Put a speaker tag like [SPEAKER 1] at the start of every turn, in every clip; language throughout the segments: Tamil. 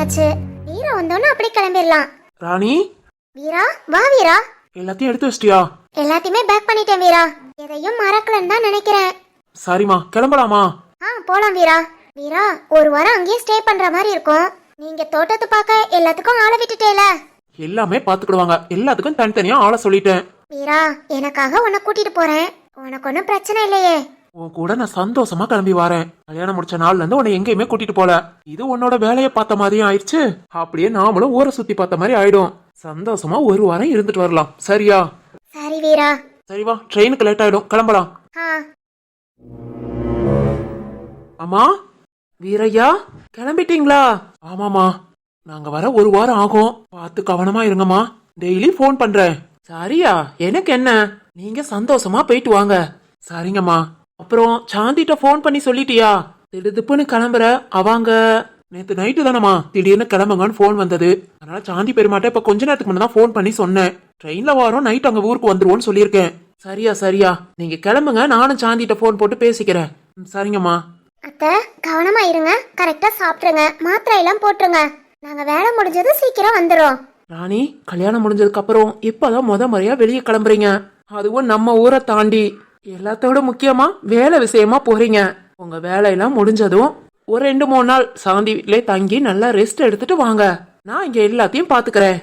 [SPEAKER 1] பண்ணியாச்சு. வீரா வந்தோன்னு அப்படியே கிளம்பிடலாம்.
[SPEAKER 2] ராணி?
[SPEAKER 1] வீரா வா வீரா.
[SPEAKER 2] எல்லாத்தையும் எடுத்து வச்சிட்டியா?
[SPEAKER 1] எல்லாத்தையுமே பேக் பண்ணிட்டேன் வீரா. எதையும் மறக்கலன்னு தான் நினைக்கிறேன்.
[SPEAKER 2] சரிம்மா கிளம்பலாமா?
[SPEAKER 1] ஆ போலாம் வீரா. வீரா ஒரு வாரம் அங்கேயே ஸ்டே பண்ற மாதிரி இருக்கும். நீங்க தோட்டத்தை பார்க்க எல்லாத்துக்கும் ஆளை விட்டுட்டேல.
[SPEAKER 2] எல்லாமே பாத்துக்கிடுவாங்க எல்லாத்துக்கும் தனித்தனியா ஆள சொல்லிட்டேன்.
[SPEAKER 1] வீரா எனக்காக உன்னை கூட்டிட்டு போறேன். உனக்கு ஒன்றும் பிரச்சனை இல்லையே.
[SPEAKER 2] உன் கூட நான் சந்தோஷமா கிளம்பி வரேன். கல்யாணம் முடிச்ச நாள்ல இருந்து உன்னை எங்கேயுமே கூட்டிட்டு போல. இது உன்னோட வேலையை பார்த்த மாதிரியும் ஆயிடுச்சு. அப்படியே நாமளும் ஊரை சுத்தி பார்த்த மாதிரி ஆயிடும். சந்தோஷமா ஒரு வாரம் இருந்துட்டு வரலாம். சரியா?
[SPEAKER 1] சரி வீரா.
[SPEAKER 2] சரி வா ட்ரெயினுக்கு லேட் ஆயிடும். கிளம்பலாம். அம்மா? வீரையா? கிளம்பிட்டீங்களா? ஆமாமா நாங்க வர ஒரு வாரம் ஆகும். பார்த்து கவனமா இருங்கம்மா. டெய்லி ஃபோன் பண்றேன். சரியா? எனக்கு என்ன? நீங்க சந்தோஷமா போயிட்டு வாங்க. சரிங்கம்மா. அப்புறம் சாந்திட்ட ஃபோன் பண்ணி சொல்லிட்டியா? திடுதுப்புன்னு கிளம்புற அவங்க. நேத்து நைட்டு தானம்மா திடீர்னு கிளம்புங்கன்னு ஃபோன் வந்தது. அதனால சாந்தி பெருமாட்ட இப்ப கொஞ்ச நேரத்துக்கு முன்னாடி தான் ஃபோன் பண்ணி சொன்னேன். ட்ரெயின்ல வரோம் நைட் அங்க ஊருக்கு வந்துருவோம்னு சொல்லியிருக்கேன். சரியா சரியா. நீங்க கிளம்புங்க நானும் சாந்திட்ட ஃபோன் போட்டு பேசிக்கிறேன். சரிங்கம்மா.
[SPEAKER 1] அத்தை கவனமா இருங்க. கரெக்டா சாப்பிட்ருங்க மாத்திரை எல்லாம் போட்டுருங்க. நாங்க வேலை முடிஞ்சது சீக்கிரம் வந்துடும்
[SPEAKER 2] ராணி கல்யாணம் முடிஞ்சதுக்கு அப்புறம் இப்பதான் முத முறையா வெளியே கிளம்புறீங்க. அதுவும் நம்ம ஊரை தாண்டி. எல்லாத்தோட முக்கியமா வேலை விஷயமா போறீங்க. உங்க வேலையெல்லாம் முடிஞ்சதும் ஒரு ரெண்டு மூணு நாள் சாந்தி வீட்லயே தங்கி நல்லா ரெஸ்ட் எடுத்துட்டு வாங்க. நான் இங்க எல்லாத்தையும் பாத்துக்கிறேன்.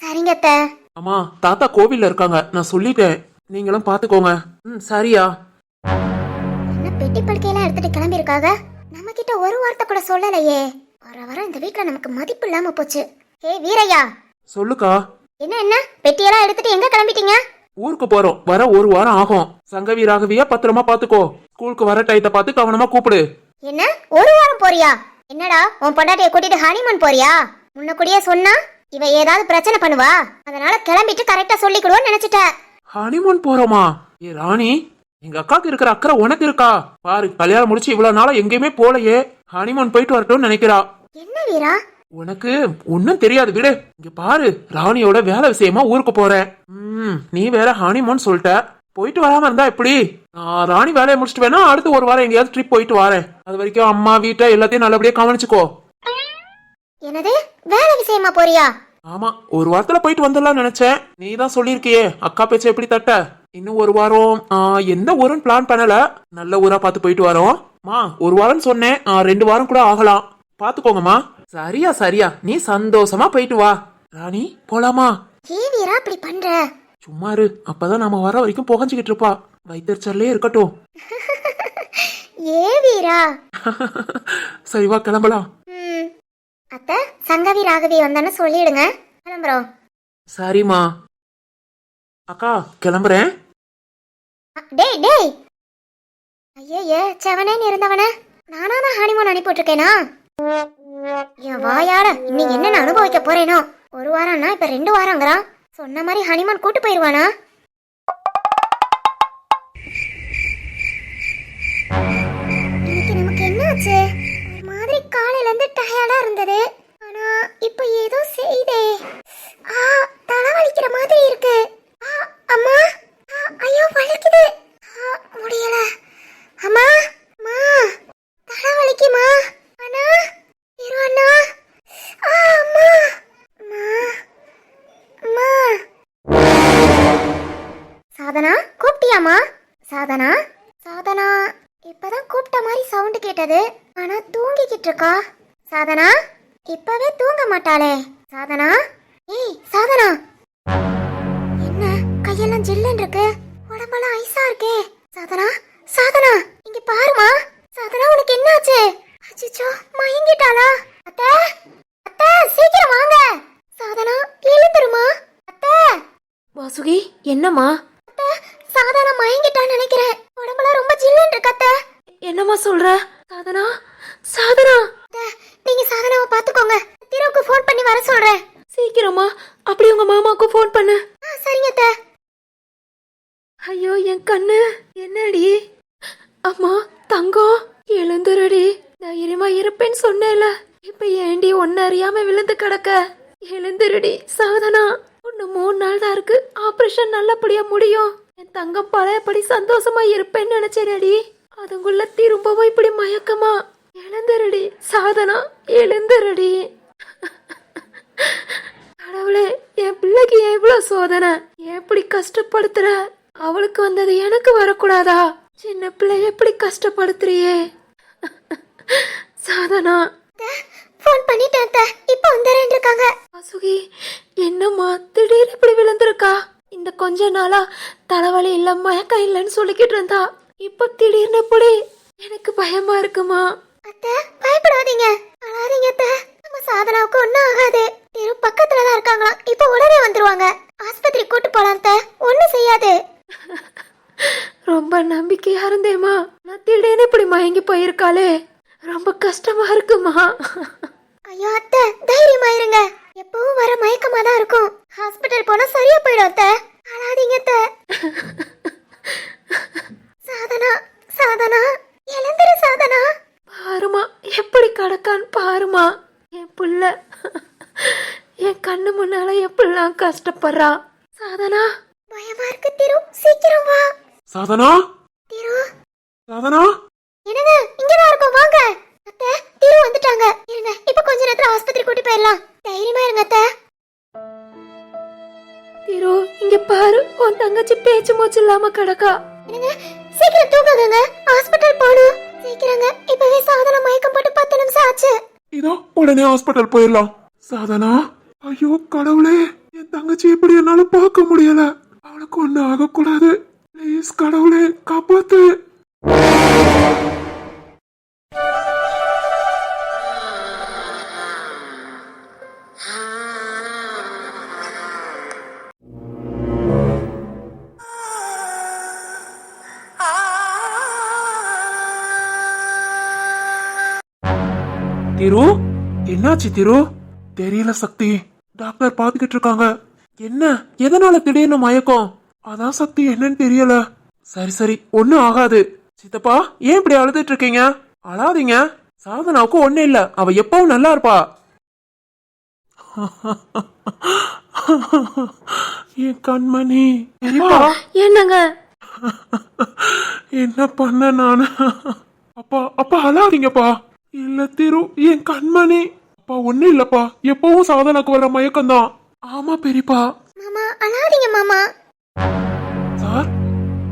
[SPEAKER 1] சரிங்க அத்தை.
[SPEAKER 2] அம்மா தாத்தா கோவில்ல இருக்காங்க. நான் சொல்லிட்டேன். நீங்களும் பாத்துக்கோங்க. ம் சரியா.
[SPEAKER 1] என்ன பெட்டி படுக்கையெல்லாம் எடுத்துட்டு கிளம்பியிருக்காங்க? நம்ம கிட்ட ஒரு வார்த்தை கூட சொல்லலையே. வர வர இந்த வீட்ல நமக்கு மதிப்பு இல்லாம போச்சு. ஏ வீரையா.
[SPEAKER 2] சொல்லுக்கா.
[SPEAKER 1] என்ன என்ன? பெட்டியெல்லாம் எடுத்துட்டு எங்க கிளம்பிட்டீங்க?
[SPEAKER 2] ஊருக்கு போறோம். வர ஒரு வாரம் ஆகும். சங்கவி ராகவியா பத்திரமா பாத்துக்கோ ஸ்கூலுக்கு வர டயத்தை பார்த்து கவனமா கூப்பிடு.
[SPEAKER 1] என்ன? ஒரு வாரம் போறியா? என்னடா உன் பொண்டாட்டிய கூட்டிட்டு ஹனிமூன் போறியா? முன்ன கூடயே சொன்னா இவ ஏதாவது பிரச்சனை பண்ணுவா? அதனால கிளம்பிட்டு கரெக்டா சொல்லிக்கிடுவோன்னு நினைச்சிட்ட.
[SPEAKER 2] ஹனிமூன் போறோமா? ஏ ராணி எங்க அக்காக்கு இருக்கிற அக்கறை உனக்கு இருக்கா? பாரு கல்யாணம் முடிச்சு இவ்வளவு நாளா எங்கேயுமே போலையே. ஹனிமூன் போயிட்டு வரட்டும்னு நினைக்கிறா.
[SPEAKER 1] என்ன வீரா?
[SPEAKER 2] உனக்கு ஒன்னும் தெரியாது விடு. இங்க பாரு ராணியோட வேலை விஷயமா ஊருக்கு போறேன். ம் நீ வேற ஹனிமூன் சொல்லிட்ட. போயிட்டு வராம இருந்தா எப்படி? நான் ராணி வேலையை முடிச்சிட்டு வேணா அடுத்து ஒரு வாரம் எங்கேயாவது ட்ரிப் போயிட்டு வரேன். அது வரைக்கும் அம்மா வீட்டை எல்லாத்தையும் நல்லபடியா கவனிச்சுக்கோ.
[SPEAKER 1] என்னது? வேலை விஷயமா போறியா?
[SPEAKER 2] ஆமா ஒரு வாரத்துல போயிட்டு வந்துடலாம் நினைச்சேன். நீ தான் சொல்லியிருக்கியே அக்கா பேச்ச எப்படி தட்ட? இன்னும் ஒரு வாரம் எந்த ஊருன்னு பிளான் பண்ணல. நல்ல ஊரா பார்த்து போயிட்டு வரோம். மா ஒரு வாரம் சொன்னேன் ஆ, ரெண்டு வாரம் கூட ஆகலாம். பாத்துக்கோங்கம்மா சரியா சரியா. நீ சந்தோஷமா போயிட்டு வா. ராணி போலாமா?
[SPEAKER 1] ஏன் வீரா இப்படி பண்ற?
[SPEAKER 2] சும்மா இரு. அப்பதான் நாம வர வரைக்கும் புகஞ்சுக்கிட்டு இருப்பா. வைத்தறிச்சல்லே இருக்கட்டும்.
[SPEAKER 1] ஏ வீரா?
[SPEAKER 2] சரி வா கிளம்பலாம்.
[SPEAKER 1] ம். அத்தை சங்கவி ராகவி வந்தான்னு சொல்லிடுங்க. கிளம்புறோம்.
[SPEAKER 2] சரிம்மா. அக்கா கிளம்புறேன்.
[SPEAKER 1] அ, டேய் டேய். ஐயே செவனேன்னு இருந்தவன. நானா தான் ஹனிமூன் அனுப்பிவிட்டுருக்கேனா என் வாயார இன்னைக்கு என்ன அனுபவிக்க போறேனோ? ஒரு வாரம்னா இப்ப ரெண்டு வாரங்கிறான் சொன்ன மாதிரி ஹனிமன் கூட்டு போயிருவானா? இன்னைக்கு நமக்கு என்னாச்சு? ஒரு மாதிரி காலையில இருந்து டயர்டா இருந்தது.
[SPEAKER 3] என்னம்மா?
[SPEAKER 1] சாதனா மயங்கிட்டான்னு நினைக்கிறேன். உடம்பெல்லாம் ரொம்ப ஜில்லுன்னு அத்தை.
[SPEAKER 3] என்னம்மா சொல்ற? சாதனா? சாதனா?
[SPEAKER 1] நீங்க சாதனாவை பாத்துக்கோங்க திருவுக்கு ஃபோன் பண்ணி வர சொல்றேன்.
[SPEAKER 3] சீக்கிரமா அப்படி உங்க மாமாவுக்கு ஃபோன் பண்ணு.
[SPEAKER 1] சரிங்க அத்தை.
[SPEAKER 3] ஐயோ என் கண்ணு. என்னடி? அம்மா தங்கம். எழுந்துருடி. தைரியமா இருப்பேன்னு சொன்னேல இப்ப ஏண்டி ஒன்னு அறியாம விழுந்து கிடக்க? எழுந்துருடி சாதனா. இன்னும் மூணு நாள் தான் இருக்கு. ஆபரேஷன் நல்லபடியா முடியும். என் தங்கம் பழையபடி சந்தோஷமா இருப்பேன்னு நினைச்சேனடி. அதுக்குள்ள திரும்பவும் இப்படி மயக்கமா எழுந்துருடி. சாதனா எழுந்துருடி. கடவுளே என் பிள்ளைக்கு எவ்வளோ சோதனை? எப்படி கஷ்டப்படுத்துற? அவளுக்கு வந்தது எனக்கு வரக்கூடாதா? சின்ன பிள்ளை எப்படி கஷ்டப்படுத்துறியே? சாதனா.
[SPEAKER 1] ஃபோன் பண்ணிட்டேன் இப்போ வந்துடுறேன் இருக்காங்க.
[SPEAKER 3] வாசுகி என்னம்மா? திடீர்னு இப்படி விழுந்திருக்கா? இந்த கொஞ்ச நாளா தலைவலி இல்ல மயக்கம் இல்லைன்னு சொல்லிக்கிட்டு இருந்தா. இப்போ திடீர்னு இப்படி? எனக்கு பயமா இருக்குமா?
[SPEAKER 1] அத்தை பயப்படாதீங்க. அழாதீங்க அத்தை. நம்ம சாதனாவுக்கு ஒன்றும் ஆகாது. திரு பக்கத்துல தான் இருக்காங்களாம். இப்போ உடனே வந்துருவாங்க. ஆஸ்பத்திரி கூட்டு போலாம் அத்தை. ஒன்றும் செய்யாது.
[SPEAKER 3] ரொம்ப நம்பிக்கையா இருந்தேம்மா. நான் திடீர்னு இப்படி மயங்கி போயிருக்காளே. ரொம்ப கஷ்டமா இருக்குமா?
[SPEAKER 1] ஐயோ அத்தை தைரியமா இருங்க. எப்பவும் வர மயக்கமா தான் இருக்கும். ஹாஸ்பிட்டல் போனா சரியா போயிடும் அத்தை. அழாதீங்க அத்தை. சாதனா சாதனா. எழுந்திரு சாதனா.
[SPEAKER 3] பாருமா எப்படி கடக்கான்னு பாருமா. என் புள்ள என் கண்ணு முன்னால எப்படிலாம் கஷ்டப்படுறா. சாதனா.
[SPEAKER 1] பயமா இருக்கு திரு. சீக்கிரம் வா.
[SPEAKER 2] சாதனா?
[SPEAKER 1] திரு.
[SPEAKER 2] சாதனா?
[SPEAKER 3] தங்கச்சி பேச்சு மூச்சு இல்லாம கிடக்கா.
[SPEAKER 1] சீக்கிரம் தூங்குங்க ஹாஸ்பிட்டல் போகணும். சீக்கிரங்க இப்பவே சாதனை மயக்கம் போட்டு பத்து நிமிஷம் ஆச்சு.
[SPEAKER 2] இதோ உடனே ஹாஸ்பிட்டல் போயிடலாம். சாதனா? ஐயோ கடவுளே என் தங்கச்சி எப்படி என்னால பார்க்க முடியல. அவளுக்கு ஒண்ணு ஆகக்கூடாது. ப்ளீஸ் கடவுளே காப்பாத்து. திரு? என்னாச்சு திரு? தெரியல சக்தி. டாக்டர் பாத்துக்கிட்டு இருக்காங்க. என்ன? எதனால திடீர்னு மயக்கம்? அதான் சக்தி என்னன்னு தெரியல. சரி சரி ஒண்ணும் ஆகாது. சித்தப்பா ஏன் இப்படி அழுதுட்டு இருக்கீங்க? அழாதீங்க. சாதனாவுக்கு ஒண்ணு இல்ல. அவ எப்பவும் நல்லா இருப்பா. என் கண்மணி
[SPEAKER 3] என்னங்க?
[SPEAKER 2] என்ன பண்ண நானு? அப்பா அப்பா அழாதீங்கப்பா. இல்ல திரு என் கண்மணி. அப்பா ஒண்ணு இல்லப்பா. எப்பவும் சாதனாக்கு வர மயக்கம் தான் ஆமா பெரியப்பா.
[SPEAKER 1] மாமா அழாதீங்க மாமா.
[SPEAKER 2] சார்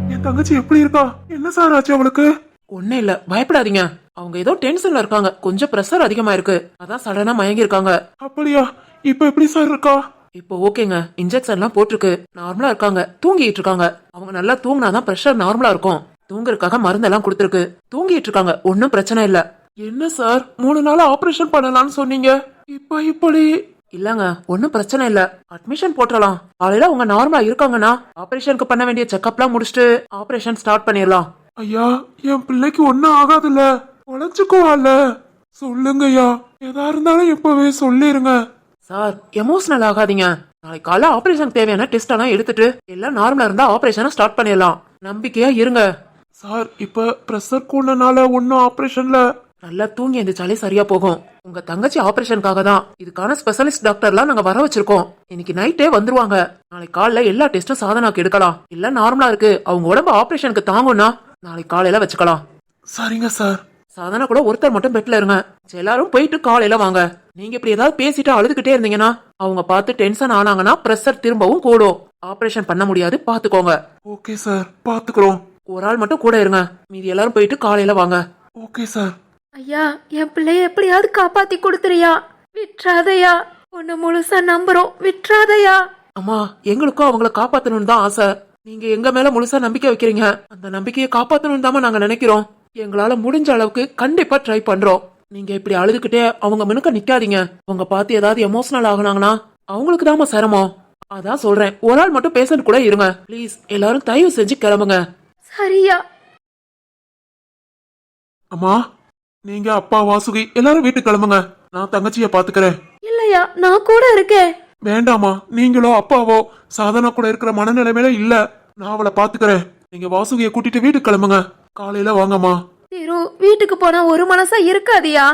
[SPEAKER 2] என் தங்கச்சி எப்படி இருக்கா? என்ன சார் ஆச்சு அவளுக்கு? ஒண்ணு இல்ல பயப்படாதீங்க. அவங்க ஏதோ டென்ஷன்ல இருக்காங்க. கொஞ்சம் பிரஷர் அதிகமா இருக்கு. அதான் சடனா மயங்கி இருக்காங்க. அப்படியா? இப்ப எப்படி சார் இருக்கா? இப்போ ஓகேங்க. இன்ஜெக்ஷன்லாம் போட்டிருக்கு. நார்மலா இருக்காங்க. தூங்கிட்டு இருக்காங்க. அவங்க நல்லா தூங்கினாதான் பிரஷர் நார்மலா இருக்கும். தூங்குறதுக்காக மருந்தெல்லாம் கொடுத்துருக்கு. தூங்கிட்டு இருக்காங்க. ஒன்னும் பிரச்சனை இல்ல. என்ன சார்? மூணு நாள் ஆபரேஷன் பண்ணலாம்னு சொன்னீங்க. இப்ப இப்படி. இல்லங்க ஒன்னும் பிரச்சனை இல்ல. அட்மிஷன் போட்டுறலாம். காலையில அவங்க நார்மலா இருக்காங்கன்னா ஆபரேஷனுக்கு பண்ண வேண்டிய செக்அப்லாம் முடிச்சுட்டு ஆபரேஷன் ஸ்டார்ட் பண்ணிடலாம். ஐயா என் பிள்ளைக்கு ஒன்னும் ஆகாதுல்ல. உழைச்சுக்குவாள்ல சொல்லுங்க ஐயா எதா இருந்தாலும் இப்பவே சொல்லிருங்க. சார் எமோஷனல் ஆகாதீங்க. நாளைக்கு காலைல ஆபரேஷன் தேவையான டெஸ்ட் எல்லாம் எடுத்துட்டு எல்லாம் நார்மலா இருந்தா ஆபரேஷனை ஸ்டார்ட் பண்ணிடலாம். நம்பிக்கையா இருங்க. சார் இப்ப பிரஷர் கூடனால ஒன்னும் ஆபரேஷன்ல நல்லா தூங்கி எந்திரிச்சாலே சரியா போகும். உங்க தங்கச்சி ஆபரேஷனுக்காக தான். இதுக்கான ஸ்பெஷலிஸ்ட் டாக்டர்லாம் நாங்க வர வச்சிருக்கோம். இன்னைக்கு நைட்டே வந்துருவாங்க. நாளைக்கு காலைல எல்லா டெஸ்டும் சாதனாக்கு எடுக்கலாம். எல்லாம் நார்மலா இருக்கு. அவங்க உடம்பு ஆபரேஷனுக்கு தாங்கும்னா நாளைக்கு காலையில வச்சுக்கலாம். சரிங்க சார். சாதனா கூட ஒருத்தர் மட்டும் பெட்ல இருங்க. எல்லாரும் போயிட்டு காலையில வாங்க. நீங்க இப்படி ஏதாவது பேசிட்டு அழுதுகிட்டே இருந்தீங்கன்னா அவங்க பார்த்து டென்ஷன் ஆனாங்கன்னா பிரஷர் திரும்பவும் கூடும். ஆபரேஷன் பண்ண முடியாது பாத்துக்கோங்க ஓகே சார். பாத்துக்கிறோம் ஒரு ஆள் மட்டும் கூட இருங்க. மீதி எல்லாரும் போயிட்டு காலையில வாங்க. Okay sir.
[SPEAKER 3] ஐயா என் பிள்ளைய எப்படியாவது காப்பாத்தி கொடுத்துறியா? விட்டுறாதயா உன்னை முழுசா நம்புறோம். விட்டுறாதயா
[SPEAKER 2] அம்மா எங்களுக்கும் அவங்கள காப்பாத்தணும்னு தான் ஆசை. நீங்க எங்க மேல முழுசா நம்பிக்கை வைக்கிறீங்க? அந்த நம்பிக்கையை காப்பாத்தணும் தான் நாங்க நினைக்கிறோம். எங்களால முடிஞ்ச அளவுக்கு கண்டிப்பா ட்ரை பண்றோம். நீங்க இப்படி அழுதுகிட்டே அவங்க மினுக்க நிக்காதீங்க. அவங்க பார்த்து ஏதாவது எமோஷனல் ஆகுனாங்கன்னா அவங்களுக்கு தாம்மா சிரமம். அதான் சொல்றேன். ஒரு ஆள் மட்டும் பேசண்ட் கூட இருங்க. ப்ளீஸ் எல்லாரும் தயவு செஞ்சு கிளம்புங்க.
[SPEAKER 3] சரியா.
[SPEAKER 2] அம்மா நீங்க அப்பா வாசுகி எல்லாரும் வீட்டுக்கு கிளம்புங்க. நான் தங்கச்சிய பாத்துக்கிறேன்
[SPEAKER 3] இல்லையா நான் கூட இருக்கேன்.
[SPEAKER 2] வேண்டாமா நீங்களோ அப்பாவோ சாதனா கூட இருக்கிற மனநிலைமையில இல்ல. நான் அவளை பாத்துக்கிறேன் நீங்க வாசுகிய கூட்டிட்டு வீட்டுக்கு கிளம்புங்க. காலையில வாங்கம்மா.
[SPEAKER 3] திரு வீட்டுக்கு போனா ஒரு மனசா இருக்காதியா?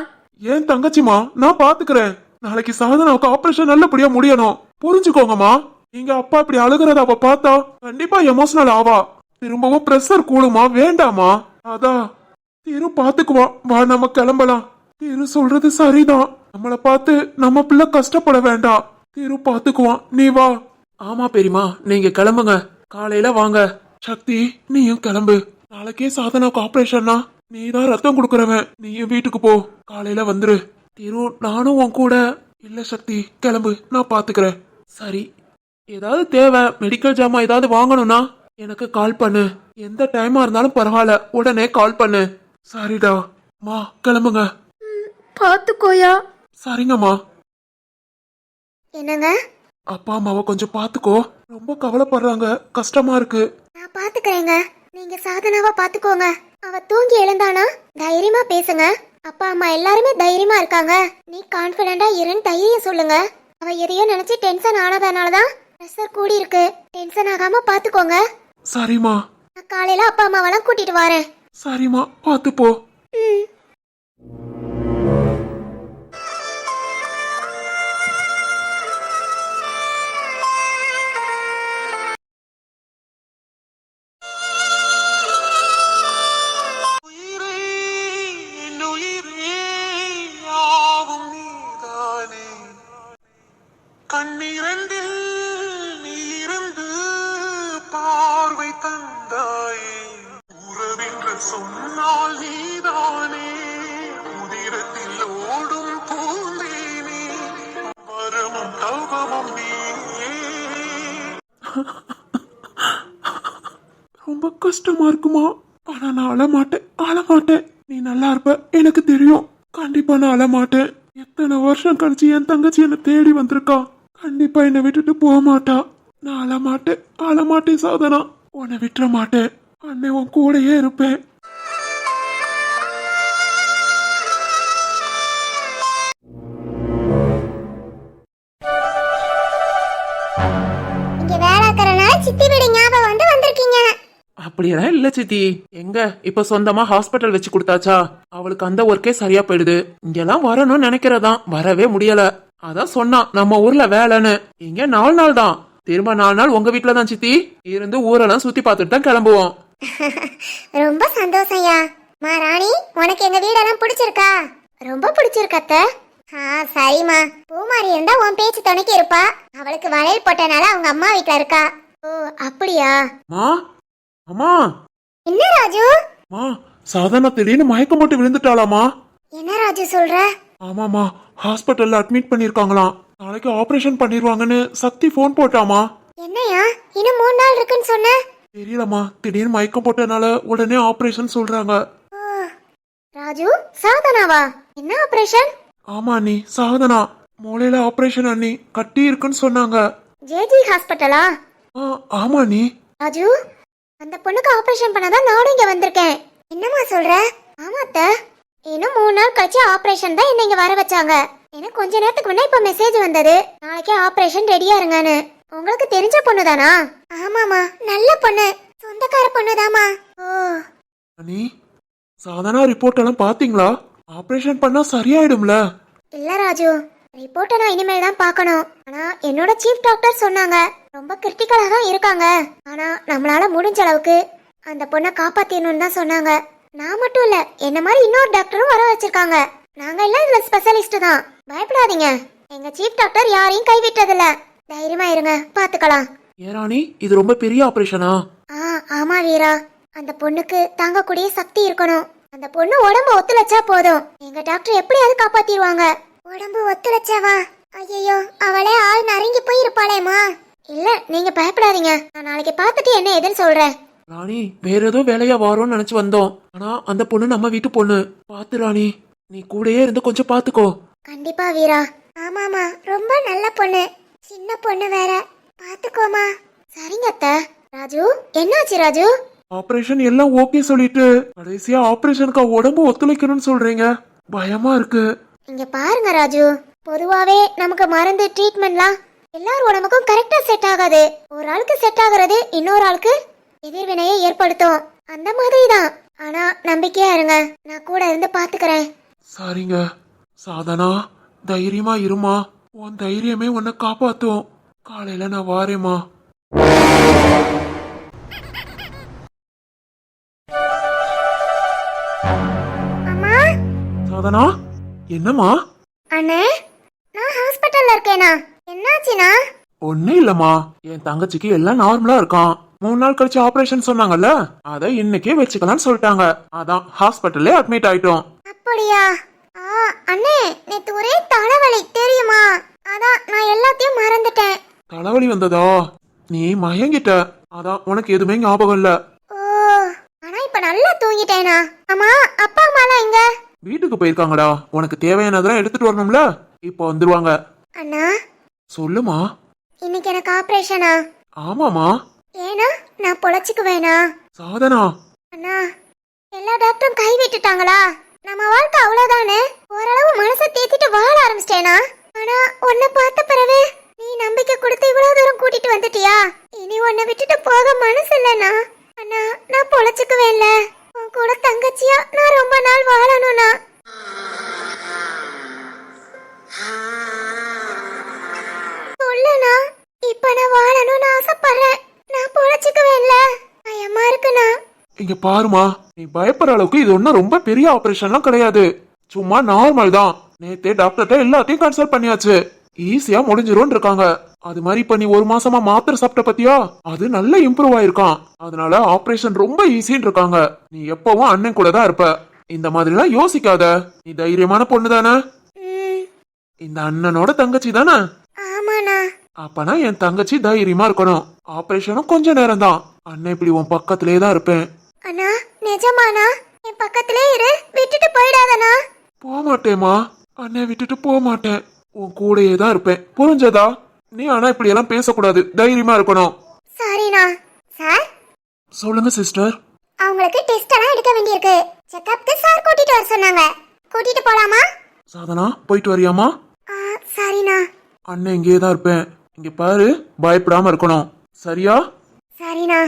[SPEAKER 2] ஏன் தங்கச்சிமா நான் பாத்துக்கிறேன் நாளைக்கு சாதனாவுக்கு ஆபரேஷன் நல்லபடியா முடியணும். புரிஞ்சுக்கோங்கம்மா. நீங்க அப்பா இப்படி அழுகிறத அவ பார்த்தா கண்டிப்பா எமோஷனல் ஆவா. திரும்பவும் பிரஷர் கூடுமா? வேண்டாமா அதான் தெரு பாத்துக்குவான். வா நம்ம கிளம்பலாம். தெரு சொல்றது சரிதான். நம்மளை பார்த்து நம்ம பிள்ளை கஷ்டப்பட வேண்டாம். தெரு பாத்துக்குவான். நீ வா.
[SPEAKER 4] ஆமா பெரியமா நீங்க கிளம்புங்க. காலையில வாங்க.
[SPEAKER 2] சக்தி நீயும் கிளம்பு. நாளைக்கே சாதனாக்கு ஆபரேஷன்னா நீ தான் ரத்தம் கொடுக்கறவன். நீயும் வீட்டுக்கு போ. காலையில வந்துரு. தெரு நானும் உன் கூட. இல்ல சக்தி கிளம்பு. நான் பாத்துக்கிறேன்.
[SPEAKER 4] சரி. ஏதாவது தேவை மெடிக்கல் ஜாமான் ஏதாவது வாங்கணும்னா எனக்கு கால் பண்ணு. எந்த டைமா இருந்தாலும் பரவாயில்ல. உடனே கால் பண்ணு.
[SPEAKER 2] சரிடா. மா கிளம்புங்க.
[SPEAKER 3] பாத்துக்கோயா
[SPEAKER 2] சரிங்கம்மா.
[SPEAKER 1] என்னங்க?
[SPEAKER 2] அப்பா அம்மாவை கொஞ்சம் பாத்துக்கோ ரொம்ப கவலைப்படுறாங்க. கஷ்டமா இருக்கு.
[SPEAKER 1] நான் பாத்துக்கிறேங்க நீங்க சாதனாவா பாத்துக்கோங்க அவ தூங்கி எழுந்தானா? தைரியமா பேசுங்க. அப்பா அம்மா எல்லாருமே தைரியமா இருக்காங்க. நீ கான்பிடண்டா இருன்னு தைரியம் சொல்லுங்க. அவ எதையோ நினைச்சு டென்ஷன் ஆனதுனாலதான் ப்ரெஷர் கூடி இருக்கு டென்ஷன் ஆகாம பாத்துக்கோங்க
[SPEAKER 2] சரிம்மா.
[SPEAKER 1] நான் காலையில அப்பா அம்மாவெல்லாம் கூட்டிட்டு வரேன்.
[SPEAKER 2] சரிம்மா பாத்து போ கஷ்டமா இருக்குமா? ஆனா நான் அழமாட்டேன். அழமாட்டேன். நீ நல்லா இருப்ப. எனக்கு தெரியும். கண்டிப்பா நான் அழமாட்டேன். எத்தனை வருஷம் கழிச்சு என் தங்கச்சி என்னை தேடி வந்திருக்கா? கண்டிப்பா என்னை விட்டுட்டு போக மாட்டா. நான் அழமாட்டேன். அழமாட்டேன் சாதனா. உன்னை விட்டுற மாட்டேன். அன்னை உன் கூடயே இருப்பேன்.
[SPEAKER 4] அப்படியெல்லாம் இல்ல சித்தி. எங்க? இப்ப சொந்தமா ஹாஸ்பிட்டல் வச்சு கொடுத்தாச்சா? அவளுக்கு அந்த ஒர்க்கே சரியா போயிடுது. இங்கெல்லாம் வரணும்னு நினைக்கிறதான் வரவே முடியல. அதான் சொன்னா நம்ம ஊர்ல வேலைன்னு. இங்க நாலு நாள் தான். திரும்ப நாலு நாள் உங்க வீட்டுல தான் சித்தி. இருந்து ஊரெல்லாம் சுத்தி பார்த்துட்டு தான் கிளம்புவோம்.
[SPEAKER 1] ரொம்ப சந்தோஷம்யா மா ராணி உனக்கு எங்க வீடெல்லாம் பிடிச்சிருக்கா? ரொம்ப பிடிச்சிருக்கத்த ஆ சரிம்மா. பூமாரி இருந்தா உன் பேச்சு துணைக்கு இருப்பா. அவளுக்கு வளையல் போட்டனால அவங்க அம்மா வீட்ல இருக்கா. ஓ அப்படியா?
[SPEAKER 4] அம்மா!
[SPEAKER 1] என்ன ராஜு?
[SPEAKER 2] மா சாதனா திடீர்னு மயக்கம் போட்டு விழுந்துட்டாளாமா
[SPEAKER 1] என்ன ராஜு சொல்ற?
[SPEAKER 2] ஆமாமா ஹாஸ்பிட்டல்ல அட்மிட் பண்ணிருக்காங்களாம். நாளைக்கு ஆபரேஷன் பண்ணிருவாங்கன்னு சக்தி ஃபோன் போட்டாமா
[SPEAKER 1] என்னையா? இன்னும் மூணு நாள் இருக்குன்னு சொன்ன?
[SPEAKER 2] தெரியலம்மா திடீர்னு மயக்கம் போட்டனால உடனே ஆபரேஷன் சொல்றாங்க.
[SPEAKER 1] ஓ, ராஜு சாதனாவா? என்ன ஆபரேஷன்
[SPEAKER 2] ஆமா அண்ணி சாதனா. மூளையில ஆபரேஷன் அண்ணி கட்டி இருக்குன்னு சொன்னாங்க.
[SPEAKER 1] ஜேஜி ஹாஸ்பிட்டலா?
[SPEAKER 2] ஆ ஆமா அண்ணி.
[SPEAKER 1] ராஜு அந்த பொண்ணுக்கு ஆபரேஷன் பண்ணதான் நானும் இங்க வந்திருக்கேன். என்னம்மா சொல்ற? ஆமா அத்த. இன்னும் மூணு நாள் கழிச்சு ஆபரேஷன் தான் என்ன இங்க வர வச்சாங்க. எனக்கு கொஞ்ச நேரத்துக்கு முன்னே இப்ப மெசேஜ் வந்தது. நாளைக்கே ஆபரேஷன் ரெடியா இருங்கன்னு. உங்களுக்கு தெரிஞ்ச பொண்ணு தானா ஆமாமா நல்ல பொண்ணு. சொந்தக்கார பொண்ணுதாமா ஓ.
[SPEAKER 2] அண்ணி சாதனா ரிப்போர்ட் எல்லாம் பாத்தீங்களா? ஆபரேஷன் பண்ணா சரியாயிடும்ல?
[SPEAKER 1] இல்ல ராஜு. ரிப்போர்ட்டை நான் இனிமேல் தான் பார்க்கணும். ஆனா என்னோட சீஃப் டாக்டர் சொன்னாங்க. ரொம்ப கிரிட்டிக்கலா தான் இருக்காங்க. ஆனா நம்மளால முடிஞ்ச அளவுக்கு அந்த பொண்ணை காப்பாத்திடணும்னு தான் சொன்னாங்க. நான் மட்டும் இல்ல என்ன மாதிரி இன்னொரு டாக்டரும் வர வச்சிருக்காங்க. நாங்க எல்லாம் இதுல ஸ்பெஷலிஸ்ட் தான். பயப்படாதீங்க. எங்க சீஃப் டாக்டர் யாரையும் கைவிட்டதில்ல. தைரியமா இருங்க பாத்துக்கலாம்.
[SPEAKER 4] ஏராணி இது ரொம்ப பெரிய ஆபரேஷனா
[SPEAKER 1] ஆ? ஆமா வீரா. அந்த பொண்ணுக்கு தாங்கக்கூடிய சக்தி இருக்கணும். அந்த பொண்ணு உடம்பு ஒத்துழைச்சா போதும். எங்க டாக்டர் எப்படியாவது காப்பாத்திடுவாங்க. உடம்பு ஒத்துழைச்சாவா? ஐயோ அவளே ஆள் நரங்கி போய் இருப்பாளேமா இல்ல நீங்க பயப்படாதீங்க. நான் நாளைக்கு பார்த்துட்டு என்ன ஏதுன்னு சொல்றேன்.
[SPEAKER 4] ராணி வேற ஏதோ வேலையா வரோம்னு நினைச்சு வந்தோம். ஆனா அந்த பொண்ணு நம்ம வீட்டு பொண்ணு. பாத்து ராணி நீ கூடயே இருந்து கொஞ்சம் பாத்துக்கோ
[SPEAKER 1] கண்டிப்பா வீரா. ஆமாமா ரொம்ப நல்ல பொண்ணு. சின்ன பொண்ணு வேற. பாத்துக்கோமா சரிங்க அத்தை. ராஜு என்னாச்சு ராஜு?
[SPEAKER 2] ஆபரேஷன் எல்லாம் ஓகே சொல்லிட்டு கடைசியா ஆபரேஷனுக்கு உடம்பு ஒத்துழைக்கணும்னு சொல்றீங்க. பயமா இருக்கு.
[SPEAKER 1] இங்க பாருங்க ராஜு. பொதுவாவே நமக்கு மருந்து ட்ரீட்மெண்ட்லாம் எல்லார் உடம்புக்கும் கரெக்டா செட் ஆகாது. ஒரு ஆளுக்கு செட் ஆகுறது இன்னொரு ஆளுக்கு எதிர்வினையை ஏற்படுத்தும். அந்த மாதிரி தான் ஆனா நம்பிக்கையா இருங்க. நான் கூட இருந்து பாத்துக்கிறேன்.
[SPEAKER 2] சரிங்க. சாதனா தைரியமா இருமா. உன் தைரியமே உன்னை காப்பாத்தும். காலையில நான் வாரேம்மா.
[SPEAKER 1] அம்மா?
[SPEAKER 2] சாதனா என்னம்மா?
[SPEAKER 1] அண்ணா நான் ஹாஸ்பிட்டல்ல இருக்கேனா? என்னாச்சுண்ணா?
[SPEAKER 2] ஒன்னும் இல்லம்மா. என் தங்கச்சிக்கு எல்லாம் நார்மலா இருக்கான். மூணு நாள் கழிச்சு ஆபரேஷன் சொன்னாங்கல்ல? அதை இன்னைக்கே வச்சுக்கலாம்னு சொல்லிட்டாங்க. அதான் ஹாஸ்பிட்டல்லே அட்மிட் ஆயிட்டோம்.
[SPEAKER 1] அப்படியா? ஆ அண்ணே நேத்து ஒரே தலைவலி தெரியுமா? அதான் நான் எல்லாத்தையும் மறந்துட்டேன்.
[SPEAKER 2] தலைவலி வந்ததா? நீ மயங்கிட்ட. அதான் உனக்கு எதுவுமே ஞாபகம் இல்ல.
[SPEAKER 1] ஓ ஆனா இப்ப நல்லா தூங்கிட்டேனா? அம்மா அப்பா அம்மாலாம் எங்க?
[SPEAKER 2] வீட்டுக்கு போயிருக்காங்கடா. உனக்கு தேவையானதெல்லாம் எடுத்துட்டு வரணும்ல? இப்போ வந்துருவாங்க.
[SPEAKER 1] அண்ணா
[SPEAKER 2] சொல்லுமா?
[SPEAKER 1] இன்னைக்கு எனக்கு ஆபரேஷனா?
[SPEAKER 2] ஆமாமா
[SPEAKER 1] ஏனா நான் பொழைச்சுக்குவேனா?
[SPEAKER 2] சாதனா.
[SPEAKER 1] அண்ணா எல்லா டாக்டரும் கை விட்டுட்டாங்களா? நம்ம வாழ்க்கை அவ்வளவுதானே? ஓரளவு மனசை தேத்திட்டு வாழ ஆரம்பிச்சிட்டேனா? ஆனா உன்னை பார்த்த பிறகு நீ நம்பிக்கை கொடுத்து இவ்வளவு தூரம் கூட்டிட்டு வந்துட்டியா? இனி உன்னை விட்டுட்டு போக மனசு இல்லைண்ணா. அண்ணா நான் பொழைச்சுக்குவேன்ல. உன் கூட தங்கச்சியா நான் ரொம்ப நாள் வாழணும்னா. சொல்லுண்ணா இப்ப நான் வாழணும்னு ஆசைப்படுறேன். நான் பொழைச்சுக்குவேன்ல. பயமா இருக்குண்ணா.
[SPEAKER 2] இங்க பாருமா நீ பயப்படுற அளவுக்கு இது ஒன்றும் ரொம்ப பெரிய ஆபரேஷன்லாம் கிடையாது. சும்மா நார்மல் தான். நேத்தே டாக்டர்கிட்ட எல்லாத்தையும் கன்சல்ட் பண்ணியாச்சு. ஈஸியா முடிஞ்சிரும் இருக்காங்க. அது மாதிரி இப்ப நீ ஒரு மாசமா மாத்திரை சாப்பிட்ட பத்தியா? அது நல்ல இம்ப்ரூவ் ஆயிருக்கான். அதனால ஆபரேஷன் ரொம்ப ஈஸின்னு இருக்காங்க. நீ எப்பவும் அண்ணன் கூட தான் இருப்ப. இந்த மாதிரிலாம் யோசிக்காத. நீ தைரியமான பொண்ணு தானே இந்த அண்ணனோட தங்கச்சி தானே? அப்பனா என் தங்கச்சி தைரியமா இருக்கணும். ஆபரேஷனும் கொஞ்ச நேரம் தான் அண்ணன் இப்படி உன் பக்கத்திலே தான் இருப்பேன்.
[SPEAKER 1] அண்ணா நிஜமாண்ணா என் பக்கத்திலே இரு. விட்டுட்டு போயிடாதண்ணா
[SPEAKER 2] போக மாட்டேமா அண்ணன் விட்டுட்டு போக மாட்டேன் உன் கூடயே தான் இருப்பேன். புரிஞ்சதா? நீ ஆனா இப்படி எல்லாம் பேசக்கூடாது. தைரியமா இருக்கணும்.
[SPEAKER 1] சாரிண்ணா சார்
[SPEAKER 2] சொல்லுங்க சிஸ்டர்
[SPEAKER 1] அவங்களுக்கு டெஸ்ட் எல்லாம் எடுக்க வேண்டியிருக்கு. செக்கப்க்கு சார் கூட்டிட்டு வர சொன்னாங்க. கூட்டிட்டு போலாமா?
[SPEAKER 2] சாதனா போயிட்டு வரியாமா
[SPEAKER 1] ஆ சரிண்ணா
[SPEAKER 2] அண்ணன் இங்கேயே தான் இருப்பேன். இங்க பாரு பயப்படாம இருக்கணும். சரியா?
[SPEAKER 1] சரிண்ணா.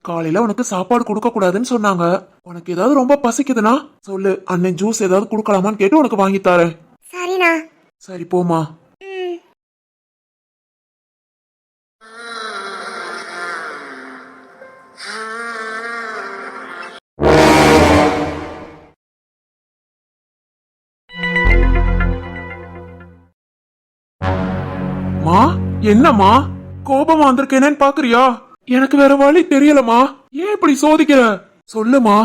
[SPEAKER 2] காலையில உனக்கு சாப்பாடு கொடுக்க கூடாதுன்னு சொன்னாங்க. உனக்கு ஏதாவது ரொம்ப பசிக்குதுன்னா சொல்லு. அண்ணன் ஜூஸ் ஏதாவது கொடுக்கலாமான்னு கேட்டு உனக்கு வாங்கி தரேன்.
[SPEAKER 1] சரிண்ணா.
[SPEAKER 2] சரி போமா என்னம்மா? கோபமா வந்திருக்கேனேன்னு பாக்குறியா? எனக்கு வேற வழி தெரியலம்மா. ஏன் இப்படி சோதிக்கிற? சொல்லுமா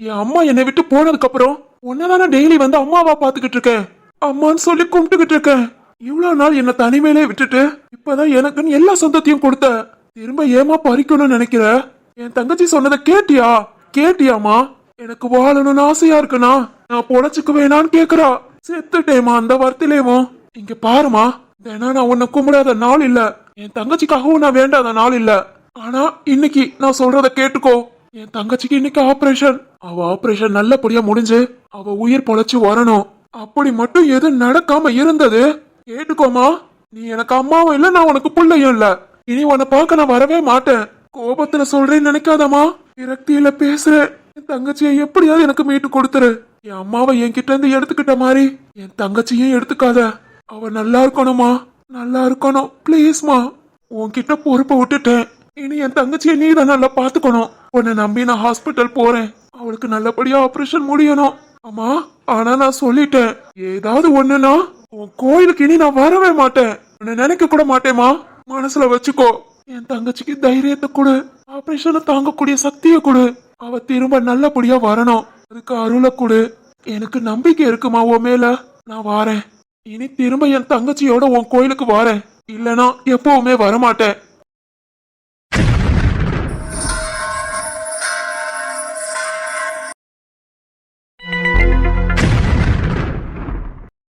[SPEAKER 2] என் அம்மா என்னை விட்டு போனதுக்கு அப்புறம் உன்னதானே டெய்லி வந்து அம்மாவா பாத்துக்கிட்டு இருக்கேன் அம்மான்னு சொல்லி கும்பிட்டுக்கிட்டு இருக்கேன் இவ்வளவு நாள் என்ன தனிமையிலே விட்டுட்டு இப்பதான் எனக்குன்னு எல்லா சொந்தத்தையும் கொடுத்த. திரும்ப ஏமா பறிக்கணும்னு நினைக்கிற? என் தங்கச்சி சொன்னதை கேட்டியா? கேட்டியாமா எனக்கு வாழணும்னு ஆசையா இருக்குண்ணா. நான் பொழைச்சுக்கு வேணான்னு கேக்குறா. செத்துட்டேமா அந்த வார்த்தையிலேமோ இங்க பாருமா ஏன்னா நான் உன்னை கும்பிடாத நாள் இல்ல. என் தங்கச்சிக்காகவும் நான் வேண்டாத நாள் இல்ல. ஆனா இன்னைக்கு நான் சொல்றத கேட்டுக்கோ. என் தங்கச்சிக்கு இன்னைக்கு ஆபரேஷன் அவ ஆபரேஷன் நல்லபடியா முடிஞ்சு அவ உயிர் பொழைச்சு வரணும். அப்படி மட்டும் எதுவும் நடக்காம இருந்தது. கேட்டுக்கோமா. நீ எனக்கு அம்மாவும் இல்ல நான் உனக்கு பிள்ளையும் இல்ல. இனி உன்னை பார்க்க நான் வரவே மாட்டேன். கோபத்துல சொல்றேன்னு நினைக்காதம்மா. விரக்தியில பேசுறேன் என் தங்கச்சியை எப்படியாவது எனக்கு மீட்டு கொடுத்துரு. என் அம்மாவை என்கிட்ட இருந்து எடுத்துக்கிட்ட மாதிரி என் தங்கச்சியும் எடுத்துக்காத. அவ நல்லா இருக்கணுமா நல்லா இருக்கணும். ப்ளீஸ்மா உன்கிட்ட பொறுப்பை விட்டுட்டேன். இனி என் தங்கச்சியை நீ தான் நல்லா பாத்துக்கணும் உன்னை நம்பி நான் ஹாஸ்பிட்டல் போறேன். அவளுக்கு நல்லபடியா ஆபரேஷன் முடியணும். அம்மா ஆனா நான் சொல்லிட்டேன். ஏதாவது ஒண்ணுனா உன் கோயிலுக்கு இனி நான் வரவே மாட்டேன். உன்னை நினைக்க கூட மாட்டேமா மனசுல வச்சுக்கோ. என் தங்கச்சிக்கு தைரியத்தை கொடு. ஆபரேஷனை தாங்கக்கூடிய சக்தியை கொடு. அவ திரும்ப நல்லபடியா வரணும். அதுக்கு அருளை கொடு. எனக்கு நம்பிக்கை இருக்குமா உன் மேல? நான் வாரேன். இனி திரும்ப என் தங்கச்சியோட உன் கோயிலுக்கு வாரேன். இல்லனா எப்பவுமே வரமாட்டேன்.